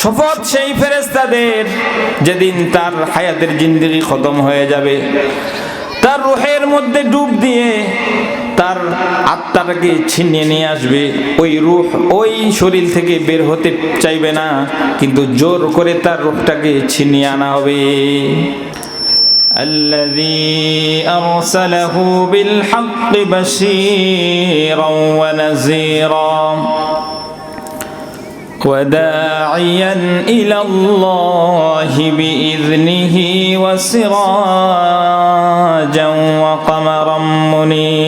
শপথ সেই ফেরেশতাদের যেদিন তার হায়াতের খতম হয়ে যাবে। তার মধ্যে ডুব দিয়ে তার আত্মাটাকে ছিনিয়ে নিয়ে আসবে। ওই রুহ, ওই শরীর থেকে বের হতে চাইবে না, কিন্তু জোর করে তার রূহটাকে ছিনিয়ে আনা হবে। الذي أرسله بالحق بشيرا ونذيرا وداعيا إلى الله بإذنه وسراجا وقمرا منيرا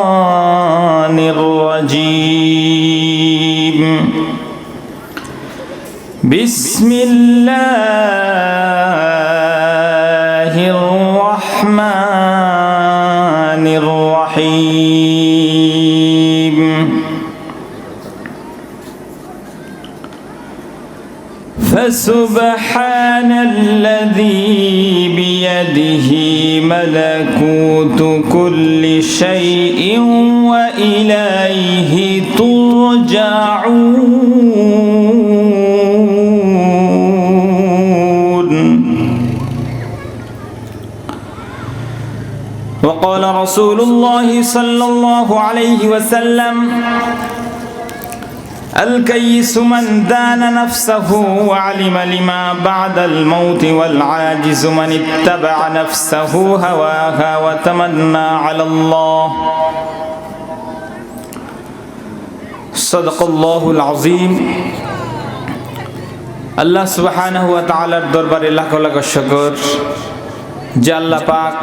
فسبحان الذي بيده ملكوت كل شيء وإليه ترجعون. وقال رسول الله صلى الله عليه وسلم الكيس من دان نفسه وعلم لما بعد الموت والعاجز من اتبع نفسه هواها وتمنى على الله صدق الله العظيم আল্লাহ সুবহানাহু ওয়া তাআলার দরবারে লাখ লাখ শুকর যে আল্লাহ পাক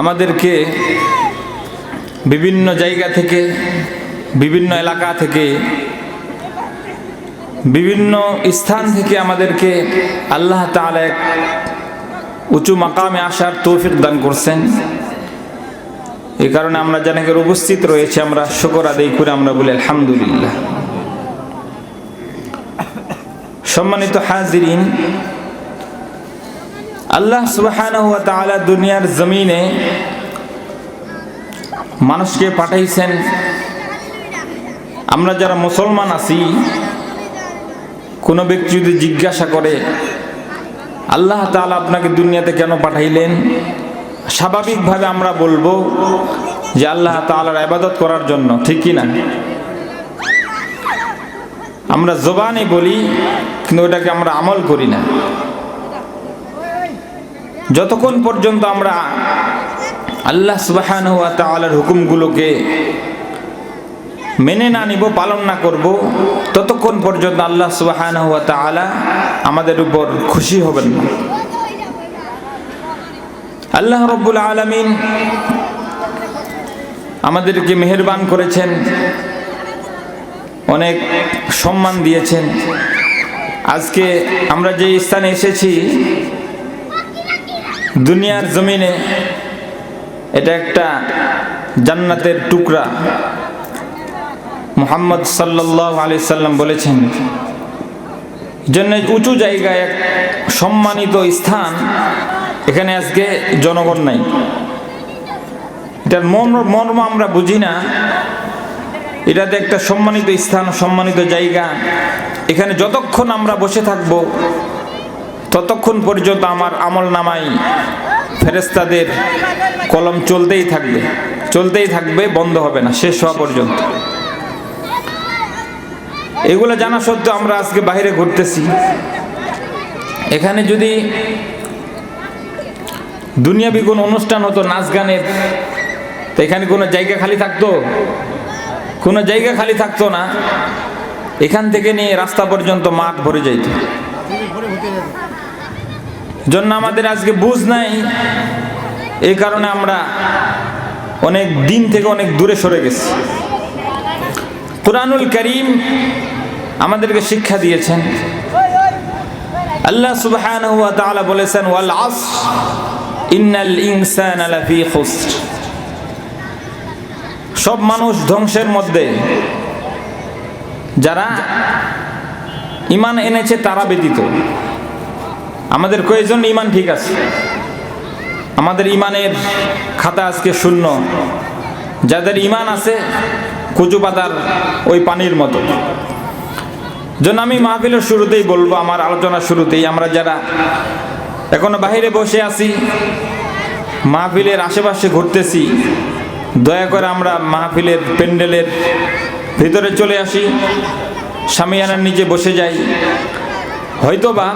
আমাদেরকে বিভিন্ন জায়গা থেকে বিভিন্ন এলাকা থেকে, বিভিন্ন স্থান থেকে আমাদেরকে আল্লাহ তাআলা এক উঁচু মাকামে আসার তৌফিক দান করছেন। এই কারণে আমরা জানাকের উপস্থিত রয়েছে, আমরা শুকর আদায় করে, আমরা বলি আলহামদুলিল্লাহ। সম্মানিত হাজিরিন, আল্লাহ তাআলা দুনিয়ার জমিনে মানুষকে পাঠাইছেন আমরা যারা মুসলমান আছি, কোনো ব্যক্তি যদি জিজ্ঞাসা করে, আল্লাহ তাআলা আপনাকে দুনিয়াতে কেন পাঠাইলেন? স্বাভাবিকভাবে আমরা বলব যে আল্লাহ তাআলার ইবাদত করার জন্য, ঠিক কি না? আমরা জবানে বলি, কিন্তু ওটাকে আমরা আমল করি না। যতক্ষণ পর্যন্ত আমরা আল্লাহ সুবাহান হুকুমগুলোকে মেনে না নিব, পালন না করব, ততক্ষণ পর্যন্ত আল্লাহ সুবাহান ওয়া তাআলা আমাদের উপর খুশি হবেন না। আল্লাহ রব্বুল আলামিন আমাদেরকে মেহেরবান করেছেন, অনেক সম্মান দিয়েছেন। আজকে আমরা যে স্থানে এসেছি, দুনিয়ার জমিনে এটা একটা জান্নাতের টুকরা। মোহাম্মদ সাল্লাহ আলি সাল্লাম বলেছেন, জন্য উঁচু জায়গায় এক সম্মানিত স্থান এখানে আজকে জনগণ নাই। এটার মর্ম মর্ম আমরা বুঝি না। এটাতে একটা সম্মানিত স্থান, সম্মানিত জায়গা। এখানে যতক্ষণ আমরা বসে থাকব, ততক্ষণ পর্যন্ত আমার আমল নামাই ফেরেস্তাদের কলম চলতেই থাকবে চলতেই থাকবে, বন্ধ হবে না, শেষ হওয়া পর্যন্ত। এগুলো জানা সত্ত্বেও আমরা আজকে বাইরে ঘুরতেছি। এখানে যদি দুনিয়াবি কোনো অনুষ্ঠান হতো, নাচ গানের, তো এখানে কোনো জায়গা খালি থাকতো? কোনো জায়গা খালি থাকতো না। এখান থেকে নিয়ে রাস্তা পর্যন্ত মাঠ ভরে যাইত। জন্য আমাদের আজকে বুঝ নাই। এই কারণে আমরা অনেক দিন থেকে অনেক দূরে সরে গেছি। কোরআনুল করিম আমাদেরকে শিক্ষা দিয়েছেন। আল্লাহ তাআলা বলেছেন, ওয়াল আসর ইন্নাল ইনসানা সব মানুষ ধ্বংসের মধ্যে, যারা ইমান এনেছে তারা ব্যতীত। আমাদের কয়েকজন ইমান ঠিক আছে? আমাদের ইমানের খাতা আজকে শূন্য। যাদের ইমান আছে কুচু পাতার ওই পানির মতো। জন্য আমি মাহফিলের শুরুতেই বলব, আমার আলোচনার শুরুতেই আমরা যারা এখনও বাহিরে বসে আছি, মাহফিলের আশেপাশে ঘুরতেছি, দয়া করে আমরা মাহফিলের প্যান্ডেলের ভিতরে চলে আসি স্বামীয়ানার নিচে বসে যাই। হয়তোবা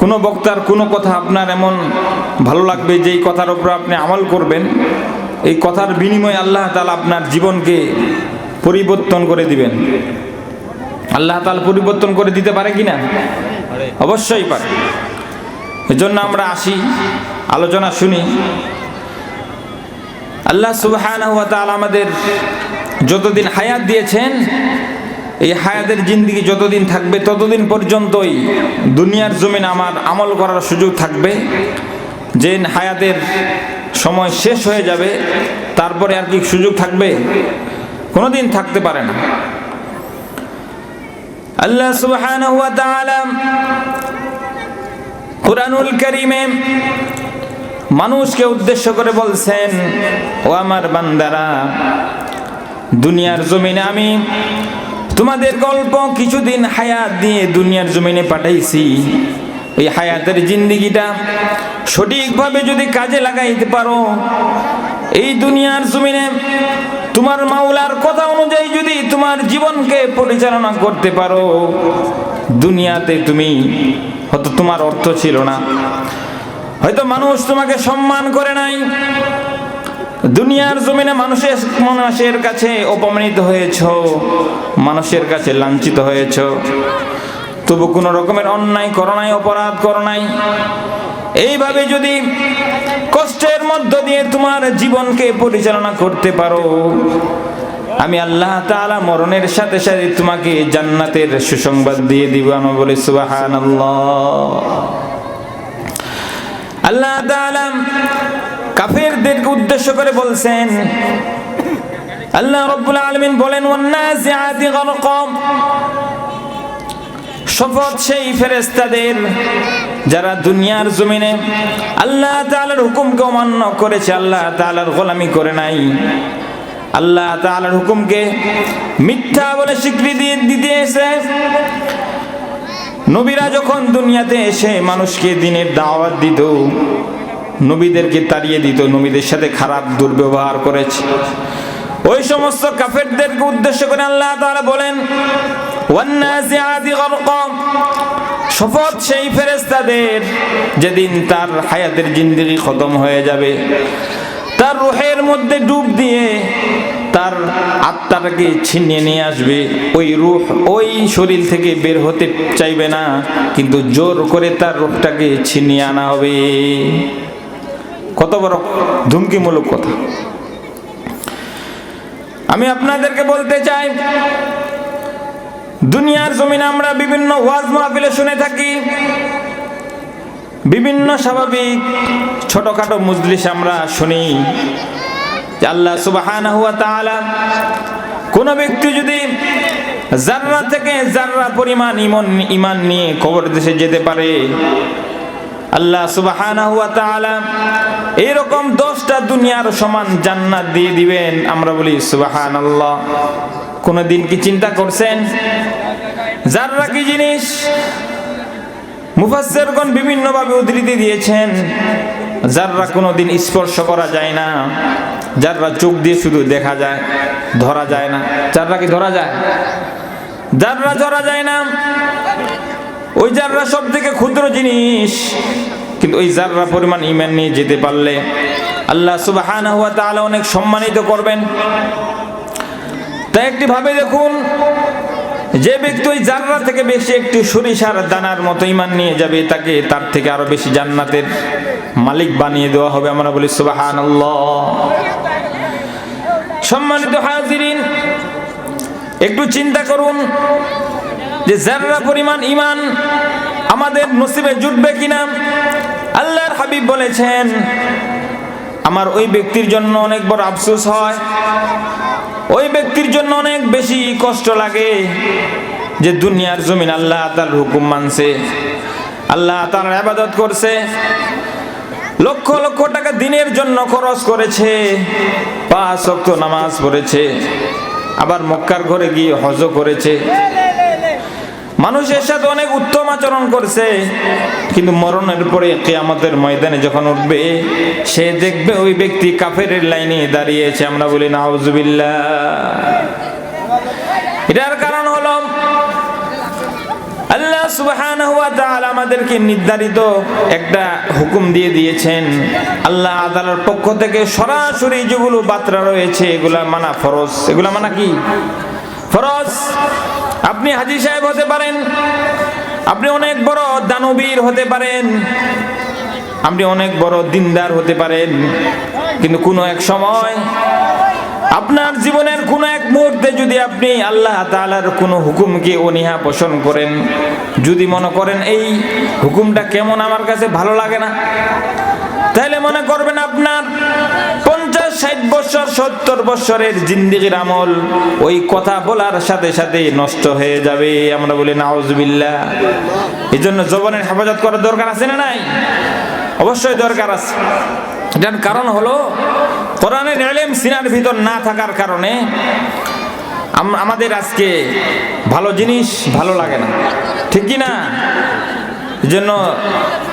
কোনো বক্তার কোনো কথা আপনার এমন ভালো লাগবে যে এই কথার উপর আপনি আমল করবেন, এই কথার বিনিময়ে আল্লাহ তালা আপনার জীবনকে পরিবর্তন করে দিবেন। আল্লাহ তালা পরিবর্তন করে দিতে পারে কি না অবশ্যই পারে। এজন্য আমরা আসি, আলোচনা শুনি। আল্লাহ তাআলা আমাদের যতদিন হায়াত দিয়েছেন, এই হায়াতের জিন্দিগি যতদিন থাকবে, ততদিন পর্যন্তই দুনিয়ার জমিন আমার আমল করার সুযোগ থাকবে। যে হায়াতের সময় শেষ হয়ে যাবে, তারপরে আর কি সুযোগ থাকবে? কোনোদিন থাকতে পারে না। আল্লাহ সুবহানাহু কুরআনুল কারীমে মানুষকে উদ্দেশ্য করে বলছেন, ও আমার বান্দারা, দুনিয়ার জমিনে আমি তোমাদের গল্প কিছুদিন হায়াত দিয়ে দুনিয়ার জমিনে পাঠাইছি। ওই হায়াতের জিন্দিগিটা সঠিকভাবে যদি কাজে লাগাইতে পারো, এই দুনিয়ার জমিনে তোমার মাওলার কথা অনুযায়ী যদি তোমার জীবনকে পরিচালনা করতে পারো, দুনিয়াতে তুমি হয়তো তোমার অর্থ ছিল না। হয়তো মানুষ তোমাকে সম্মান করে নাই। দুনিয়ার জমিনে মানুষের মানুষের কাছে অপমানিত হয়েছ, মানুষের কাছে লাঞ্ছিত হয়েছ। তবু কোনো রকমের অন্যায় করো নাই, অপরাধ করো নাই। এইভাবে যদি কষ্টের মধ্য দিয়ে তোমার জীবনকে পরিচালনা করতে পারো, আমি আল্লাহ তাআলা মরণের সাথে সাথে তোমাকে জান্নাতের সুসংবাদ দিয়ে দিব। আমি বলি, সুবহানাল্লাহ। আল্লাহ তাআলা কাফেরদেরকে উদ্দেশ্য করে বলছেন, আল্লাহ রব্বুল আলামিন বলেন ওয়ান্নাজিআতি গরকম শপথ সেই ফেরেস্তাদের যারা দুনিয়ার জমিনে আল্লাহ তাআলার হুকুমকে অমান্য করেছে, আল্লাহ তাআলার গোলামি করে নাই। আল্লাহ তাআলার হুকুমকে মিথ্যা বলে স্বীকৃতি দিতে এসে নবীরা যখন দুনিয়াতে এসে মানুষকে দিনের দাওয়াত দিত, নবীদেরকে তাড়িয়ে দিত, নবীদের সাথে খারাপ দুর্ব্যবহার করেছে। ওই সমস্ত কাফেরদেরকে উদ্দেশ্য করে আল্লাহ তাআলা বলেন শপথ সেই ফেরেশতাদের যেদিন তার হায়াতের জিন্দেগি খতম হয়ে যাবে। তার রুহের মধ্যে ডুব দিয়ে তার আত্মাটাকে ছিনিয়ে নিয়ে আসবে। ওই রুহ ওই শরীর থেকে বের হতে চাইবে না, কিন্তু জোর করে তার রূপটাকে ছিনিয়ে আনা হবে। কত বড় ধুমকিমূলক কথা। আমি আপনাদেরকে বলতে চাই, দুনিয়ার জমিনে আমরা বিভিন্ন ওয়াজ মাহফিলে শুনে থাকি, বিভিন্ন স্বাভাবিক ছোটখাটো মজলিস আমরা শুনি। আল্লাহ সুবহানাহু ওয়া তাআলা কোন ব্যক্তি যদি জাররা থেকে জাররা পরিমাণ ইমান ইমান নিয়ে কবর দেশে যেতে পারে আল্লাহ তাআলা এরকম দশটা দুনিয়ার সমান জান্নাত দিয়ে দিবেন। আমরা বলি, সুবহানাল্লাহ। কোনদিন কি চিন্তা করছেন? জাররা কি জিনিস মুফাসসিরগণ বিভিন্নভাবে উদ্ধৃতি দিয়েছেন, যাররা কোনোদিন স্পর্শ করা যায় না, যাররা চোখ দিয়ে শুধু দেখা যায়, ধরা যায় না। যাররা কি ধরা যায়? যাররা ধরা যায় না ওই যাররা সব থেকে ক্ষুদ্র জিনিস। কিন্তু ওই যাররা পরিমাণ ইমান নিয়ে যেতে পারলে আল্লাহ সুবহানাহু ওয়া তাআলা অনেক সম্মানিত করবেন। তাই একটি ভাবে দেখুন, যে ব্যক্তি ওই জাররা থেকে বেশি একটু সরিষার দানার মতো ইমান নিয়ে যাবে, তাকে তার থেকে আরও বেশি জান্নাতের মালিক বানিয়ে দেওয়া হবে। আমরা বলি সুবহানাল্লাহ। সম্মানিত হাজিরিন, একটু চিন্তা করুন যে জাররা পরিমাণ ইমান আমাদের নসিবে জুটবে কিনা, আল্লাহর হাবিব বলেছেন, আমার ওই ব্যক্তির জন্য অনেক বড় আফসোস হয়, ওই ব্যক্তির জন্য অনেক বেশি কষ্ট লাগে যে দুনিয়ার জমিন আল্লাহ তার হুকুম মানছে, আল্লাহ তার আবাদত করছে, লক্ষ লক্ষ টাকা দিনের জন্য খরচ করেছে, পাঁচ অক্ত নামাজ পড়েছে, আবার মক্কার ঘরে গিয়ে হজ করেছে। মানুষের সাথে অনেক উত্তম আচরণ করছে, কিন্তু মরণের পরে কেয়ামতের ময়দানে যখন উঠবে, সে দেখবে ওই ব্যক্তি কাফের লাইনে দাঁড়িয়েছে। আমরা বলি, নাউজুবিল্লাহ। এটার কারণ হলো, আল্লাহ আমাদেরকে নির্ধারিত একটা হুকুম দিয়ে দিয়েছেন। আল্লাহ পক্ষ থেকে সরাসরি যেগুলো রয়েছে, এগুলা মানা ফরজ। এগুলা মানা কি? ফরজ। আপনি হাজি সাহেব হতে পারেন। আপনি অনেক বড় দানবীর হতে পারেন। আপনি অনেক বড় দিনদার হতে পারেন। কিন্তু কোনো এক সময় আপনার জীবনের কোনো এক মুহূর্তে যদি আপনি আল্লাহ তাআলার কোনো হুকুমকে অনীহা পোষণ করেন, যদি মনে করেন এই হুকুমটা কেমন আমার কাছে ভালো লাগে না, তাহলে মনে করবেন আপনার ষাট বছর, সত্তর বছরের জিন্দিগির আমল, ওই কথা বলার সাথে সাথে নষ্ট হয়ে যাবে। আমরা বলি নাউজবিল্লা এই জন্য জবানের হেফাজত করার দরকার আছে না নাই? অবশ্যই দরকার আছে। এটার কারণ হলো, কোরআনের এলেম সিনার ভিতর না থাকার কারণে আমাদের আজকে ভালো জিনিস ভালো লাগে না। ঠিক কি না? জন্য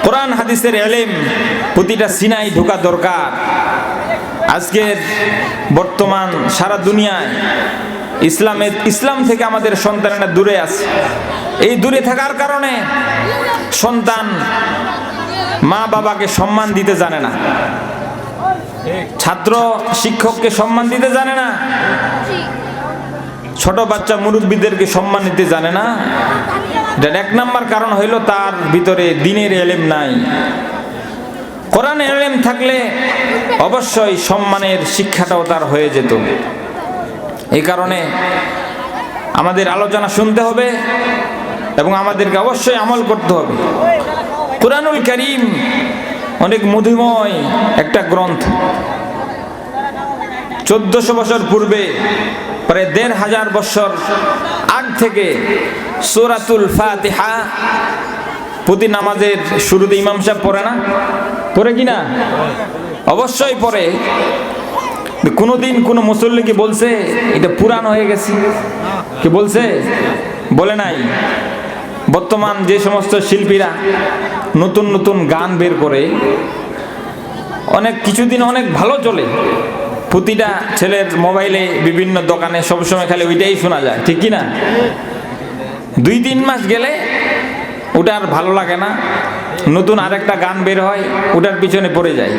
কোরআন হাদিসের এলেম প্রতিটা সিনাই ঢোকা দরকার। আজকের বর্তমান সারা দুনিয়ায় ইসলামের, ইসলাম থেকে আমাদের সন্তানেরা দূরে আছে। এই দূরে থাকার কারণে সন্তান মা বাবাকে সম্মান দিতে জানে না। ছাত্র শিক্ষককে সম্মান দিতে জানে না। ছোট বাচ্চা মুরব্বীদেরকে সম্মান দিতে জানে না। এক নাম্বার কারণ হইল তার ভিতরে দিনের এলেম নাই। কোরআন এলেম থাকলে অবশ্যই সম্মানের শিক্ষাটাও তার হয়ে যেত। এই কারণে আমাদের আলোচনা শুনতে হবে এবং আমাদেরকে অবশ্যই আমল করতে হবে। কোরআনুল করিম অনেক মধুময় একটা গ্রন্থ। চোদ্দশো বছর পূর্বে, প্রায় দেড় হাজার বছর আগ থেকে সুরাতুল ফাতিহা, প্রতি নামাজের শুরুতে ইমাম সাহেব পড়ে না? পড়ে কি না? অবশ্যই পড়ে। কোনোদিন কোনো মুসল্লি কি বলছে, এটা পুরান হয়ে গেছে। কি বলছে? বলে নাই। বর্তমান যে সমস্ত শিল্পীরা নতুন নতুন গান বের করে, অনেক কিছুদিন অনেক ভালো চলে। প্রতিটা ছেলের মোবাইলে বিভিন্ন দোকানে সবসময় খালি ওইটাই শোনা যায়, ঠিক কি না? দুই তিন মাস গেলে ওটা আর ভালো লাগে না। নতুন আরেকটা গান বের হয়, ওটার পিছনে পড়ে যায়।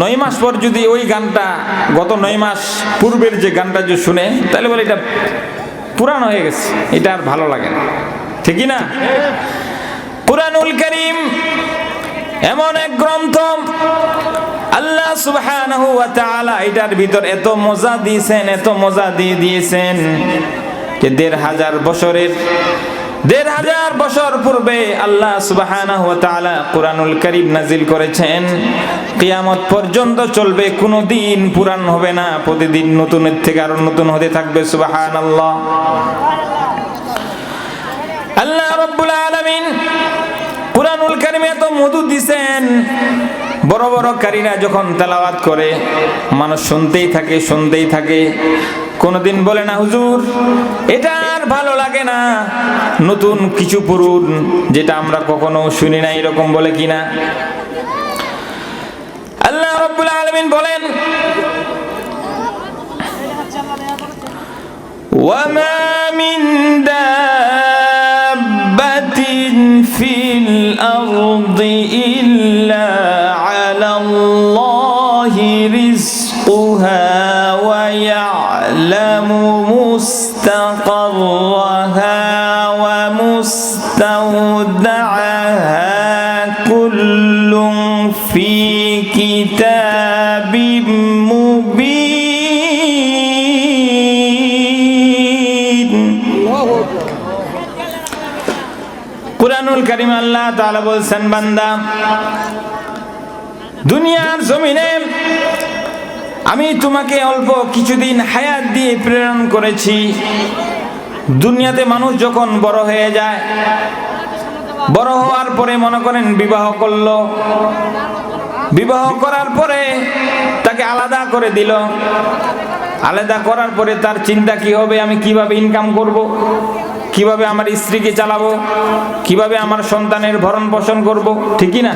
নয় মাস পর যদি ওই গানটা, গত নয় মাস পূর্বের যে গানটা যদি শুনে, তাহলে বলে এটা পুরান হয়ে গেছে, এটা আর ভালো লাগে না। ঠিকই না? কুরআনুল করিম এমন এক গ্রন্থ, আল্লাহ সুবহানাহু ওয়া তাআলা এটার ভিতর এত মজা দিয়েছেন, এত মজা দিয়ে দিয়েছেন যে দেড় হাজার বছরের দেড় হাজার বছর পূর্বে আল্লাহ তাআলা কুরআনুল কারীম নাজিল করেছেন, কিয়ামত পর্যন্ত চলবে কোনো দিন পুরান হবে না, প্রতিদিন নতুনের থেকে আরও নতুন হতে থাকবে, সুবহানাল্লাহ। আল্লাহ রাব্বুল আলমিন কুরআনুল কারীমে তো মধু দিছেন, বড় বড় কারীরা যখন তেলাওয়াত করে, মানুষ শুনতেই থাকে শুনতেই থাকে। কোনোদিন বলে না হুজুর এটা আর ভালো লাগে না নতুন কিছু পুরুন যেটা আমরা কখনো শুনি না এরকম বলে কিনা আল্লাহ রাব্বুল আলামিন বলেন وما من دابة في الأرض إلا مستقرها ومستودعها كل في كتاب مبين করিম আল্লাহ তাআলা বলছেন বান্দা দুনিয়ার জমিনে আমি তোমাকে অল্প কিছুদিন হায়াত দিয়ে প্রেরণ করেছি। দুনিয়াতে মানুষ যখন বড় হয়ে যায়, বড় হওয়ার পরে মনে করেন বিবাহ করল। বিবাহ করার পরে তাকে আলাদা করে দিল। আলাদা করার পরে তার চিন্তা কি হবে? আমি কীভাবে ইনকাম করব। কীভাবে আমার স্ত্রীকে চালাবো? কীভাবে আমার সন্তানের ভরণ পোষণ করব? ঠিকই না?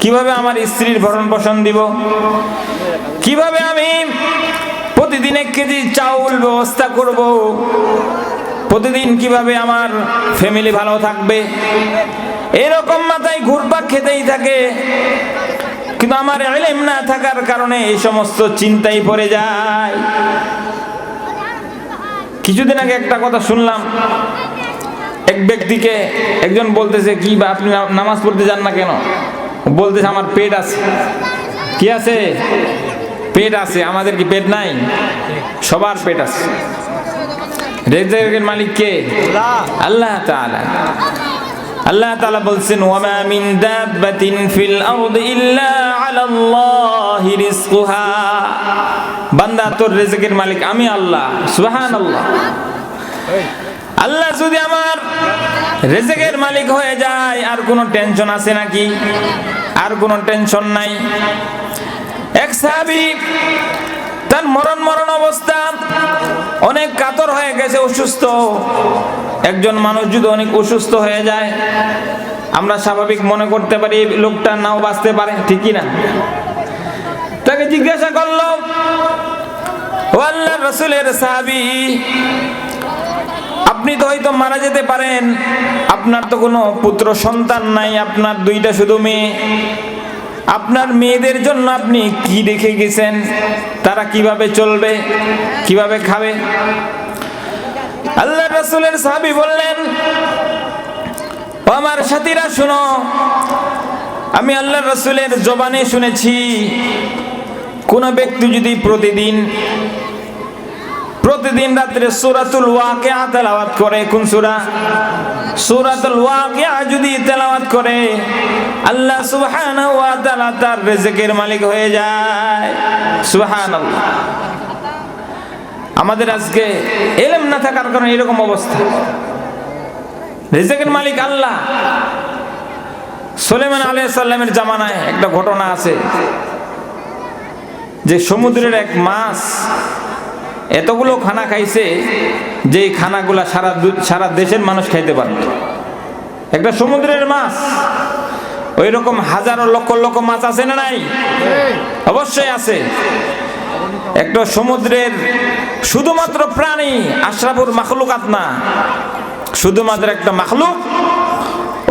কীভাবে আমার স্ত্রীর ভরণ পোষণ দিব? কীভাবে আমি প্রতিদিন এক কেজি চাউল ব্যবস্থা করব? প্রতিদিন কীভাবে আমার ফ্যামিলি ভালো থাকবে? এরকম মাথায় ঘুরপাক খেতেই থাকে। কিন্তু আমার এলেম না থাকার কারণে এই সমস্ত চিন্তাই পড়ে যায়। কিছুদিন আগে একটা কথা শুনলাম। এক ব্যক্তিকে একজন বলতেছে, কি বা আপনি নামাজ পড়তে যান না কেন? বলতেছে আমার পেট আছে। কি আছে? পেট আছে আমাদের কি পেট নাই? সবার পেট আছে। রেজেকের মালিক কে? আল্লাহ। তাআলা। আল্লাহ তাআলা বলছেন ওয়ামা মিন দাব্বাতিন ফিল আরদি ইল্লা আলাল্লাহি রিজকুহা। বান্দা তোর রিজকের মালিক আমি আল্লাহ। সুবহানাল্লাহ। আল্লাহ যদি আমার রেজেকের মালিক হয়ে যায়, আর কোনো টেনশন আছে নাকি? আর কোনো টেনশন নাই। এক সাহাবি তার মরণ মরণ অবস্থা অনেক কাতর হয়ে গেছে, অসুস্থ। একজন মানুষ যদি অনেক অসুস্থ হয়ে যায়, আমরা স্বাভাবিক মনে করতে পারি লোকটা নাও বাঁচতে পারে, ঠিকই না। তাকে জিজ্ঞাসা করল, ও আল্লাহ রসুলের সাহাবি আপনি তো হয়তো মারা যেতে পারেন। আপনার তো কোনো পুত্র সন্তান নাই, আপনার দুইটা শুধু মেয়ে। আপনার মেয়েদের জন্য আপনি কি রেখে গেছেন? তারা কীভাবে চলবে? কীভাবে খাবে? আল্লাহ রসুলের সাহাবি বললেন, "ও আমার সাথীরা, শুনো, আমি আল্লাহ রসুলের জবানে শুনেছি, কোন ব্যক্তি যদি প্রতিদিন প্রতিদিন রাত্রে সূরাতুল ওয়াকিয়া তেলাওয়াত করে, কোন সূরা? সূরাতুল ওয়াকিয়া যদি তেলাওয়াত করে, আল্লাহ তাআলা তার রিজকের মালিক হয়ে যায়। সুবহানাল্লাহ। আমাদের আজকে এলেম না থাকার কারণে এরকম অবস্থা। রিজকের মালিক আল্লাহ। সুলেমান আলাইহিস সালামের জামানায় একটা ঘটনা আছে, যে সমুদ্রের এক মাছ এতগুলো খানা খাইছে যে খানাগুলা সারা সারা দেশের মানুষ খাইতে পারে একটা সমুদ্রের মাছ ওই রকম হাজারো লক্ষ লক্ষ মাছ আছে না নাই? অবশ্যই আছে। একটা সমুদ্রের শুধুমাত্র প্রাণী আশরাফুর মাখলুকাত না, শুধুমাত্র একটা মাখলুক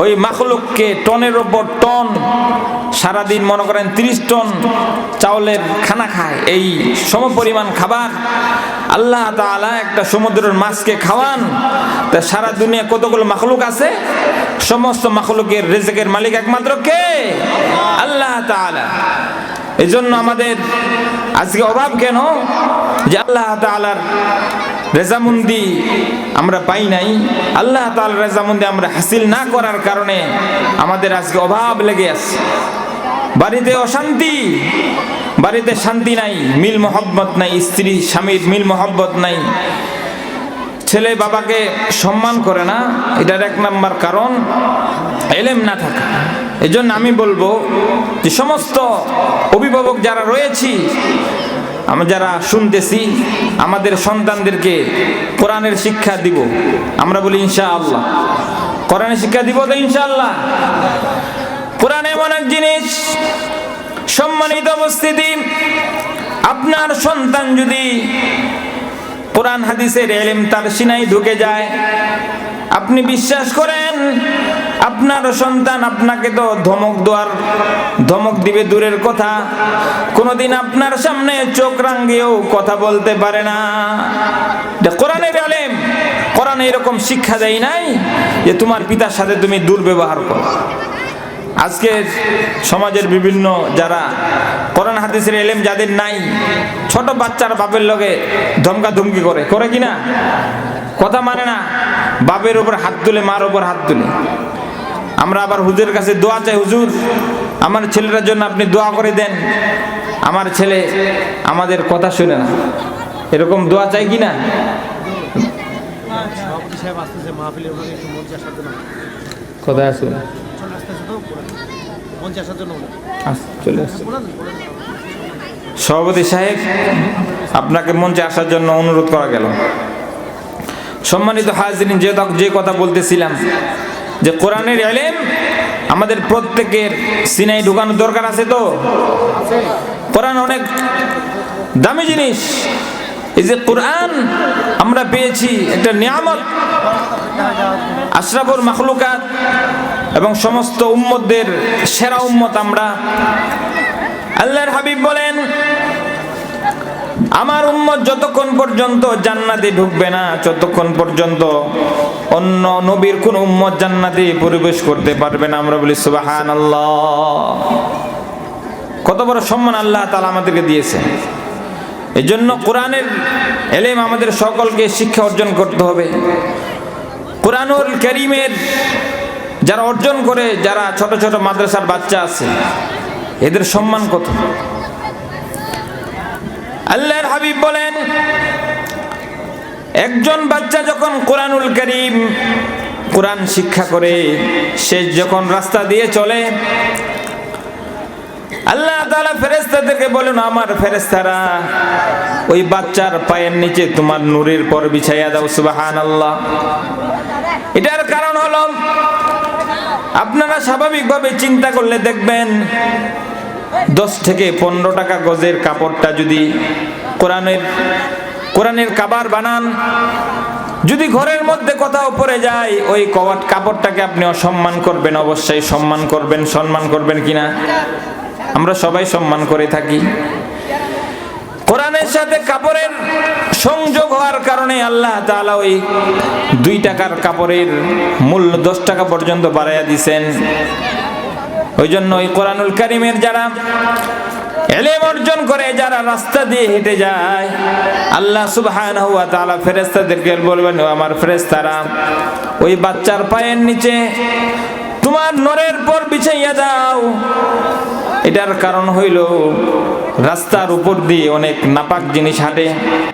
ওই মাখলুককে টনের ওপর টন, সারাদিন মনে করেন তিরিশ টন চাউলের খানা খায়। এই সম পরিমাণ খাবার আল্লাহ তাআলা একটা সমুদ্রের মাছকে খাওয়ান। তা সারা দুনিয়া কতগুলো মাখলুক আছে? সমস্ত মাখলুকের রেজেকের মালিক একমাত্র কে? আল্লাহ তাআলা। এই জন্য আমাদের আজকে অভাব কেন? যে আল্লাহ তাআলার রেজামন্দি আমরা পাই নাই। আল্লাহ তাল রেজামন্দি আমরা হাসিল না করার কারণে আমাদের আজকে অভাব লেগে আছে। বাড়িতে অশান্তি, বাড়িতে শান্তি নাই, মিল মোহব্বত নাই, স্ত্রী, স্বামীর মিল মোহব্বত নাই। ছেলে বাবাকে সম্মান করে না, এটার এক নাম্বার কারণ এলেম না থাকা। এই জন্য আমি বলব যে সমস্ত অভিভাবক যারা রয়েছি আমরা যারা শুনতেছি, আমাদের সন্তানদেরকে কোরআনের শিক্ষা দিব। আমরা বলি ইনশা আল্লাহ কোরআনের শিক্ষা দিব তো ইনশাআল্লাহ। কোরআন এমন এক জিনিস, সম্মানিত উপস্থিতি, আপনার সন্তান যদি কোরআন হাদিসের এলেম তার সিনাই ঢুকে যায়। আপনি বিশ্বাস করেন, আপনার সন্তান আপনাকে তো ধমক দেওয়ার, ধমক দিবে দূরের কথা। কোনোদিন আপনার সামনে চোখ রাঙ্গিয়েও কথা বলতে পারে না। কোরআনের আলেম কোরআন এরকম শিক্ষা দেয় নাই যে তোমার পিতার সাথে তুমি দুর্ব্যবহার করো। আজকের সমাজের বিভিন্ন যারা হাদিসের এলেম যাদের নাই ছোট বাচ্চার বাপের লগে ধমকা ধমকি করে। করে কি না? কথা মানে না বাপের উপর হাত তুলে মার উপর হাত তুলে। আমরা আবার হুজুরের কাছে দোয়া চাই হুজুর আমার ছেলেটার জন্য আপনি দোয়া করে দেন। আমার ছেলে আমাদের কথা শুনে না। এরকম দোয়া চাই কি না? সভাপতি সাহেব আসতেছে মাহফিলে ওনাকে একটু মঞ্চে আসার জন্য কথা আসুন চলে ওনাকে। চলে আসছে। সভাপতি সাহেব, আপনাকে মঞ্চে আসার জন্য অনুরোধ করা গেল। সম্মানিত হাজরিন, যে যে কথা বলতেছিলাম, যে কোরআনের এলেম আমাদের প্রত্যেকের সিনাই ঢুকানোর দরকার আছে তো? কোরআন অনেক দামি জিনিস। এই যে কোরআন আমরা পেয়েছি একটা নিয়ামত। আশরাফুল মাখলুকাত এবং সমস্ত উম্মতদের সেরা উম্মত আমরা। আল্লাহর হাবিব বলেন আমার উম্মত যতক্ষণ পর্যন্ত জান্নাতে ঢুকবে না, ততক্ষণ পর্যন্ত অন্য নবীর কোন উম্মত জান্নাতে প্রবেশ করতে পারবে না। আমরা বলি সুবাহান কত বড় সম্মান আল্লাহ তালা আমাদেরকে দিয়েছে এই জন্য কোরআনের এলেম আমাদের সকলকে শিক্ষা অর্জন করতে হবে। কোরআনুল করিমের যারা অর্জন করে, যারা ছোট ছোট মাদ্রাসার বাচ্চা আছে, এদের সম্মান কত? আল্লাহর হাবিব বলেন, একজন বাচ্চা যখন কোরআনুল করিম, কোরআন শিক্ষা করে, সে যখন রাস্তা দিয়ে চলে, আল্লাহ তাআলা ফেরেশতাদেরকে বলেন, আমার ফেরেশতারা, ওই বাচ্চার পায়ের নিচে তোমার নূরের পর বিছাইয়া দাও সুবাহান আল্লাহ এটার কারণ হলো, আপনারা স্বাভাবিকভাবে চিন্তা করলে দেখবেন দশ থেকে পনেরো টাকা গজের কাপড়টা যদি কোরআনের কোরআনের কাবার বানান, যদি ঘরের মধ্যে কোথাও পড়ে যায়, ওই কবাট কাপড়টাকে আপনি অসম্মান করবেন, অবশ্যই সম্মান করবেন সম্মান করবেন কিনা? আমরা সবাই সম্মান করে থাকি। কোরআনের সাথে কাপড়ের সংযোগ হওয়ার কারণে আল্লাহ তাআলা ওই দুই টাকার কাপড়ের মূল্য দশ টাকা পর্যন্ত বাড়াইয়া দিছেন। ওই জন্য ওই কোরআনুল কারিমের যারা এলেম অর্জন করে, যারা রাস্তা দিয়ে হেঁটে যায়, আল্লাহ সুবহানাহু ওয়া তাআলা ফেরেশতাদেরকে বলবেন, "ও আমার ফেরেশতারা, ওই বাচ্চার পায়ের নিচে তোমার নরের পর বিছাইয়া দাও এটার কারণ হইল রাস্তার উপর দিয়ে অনেক নাপাক জিনিস হাঁটে।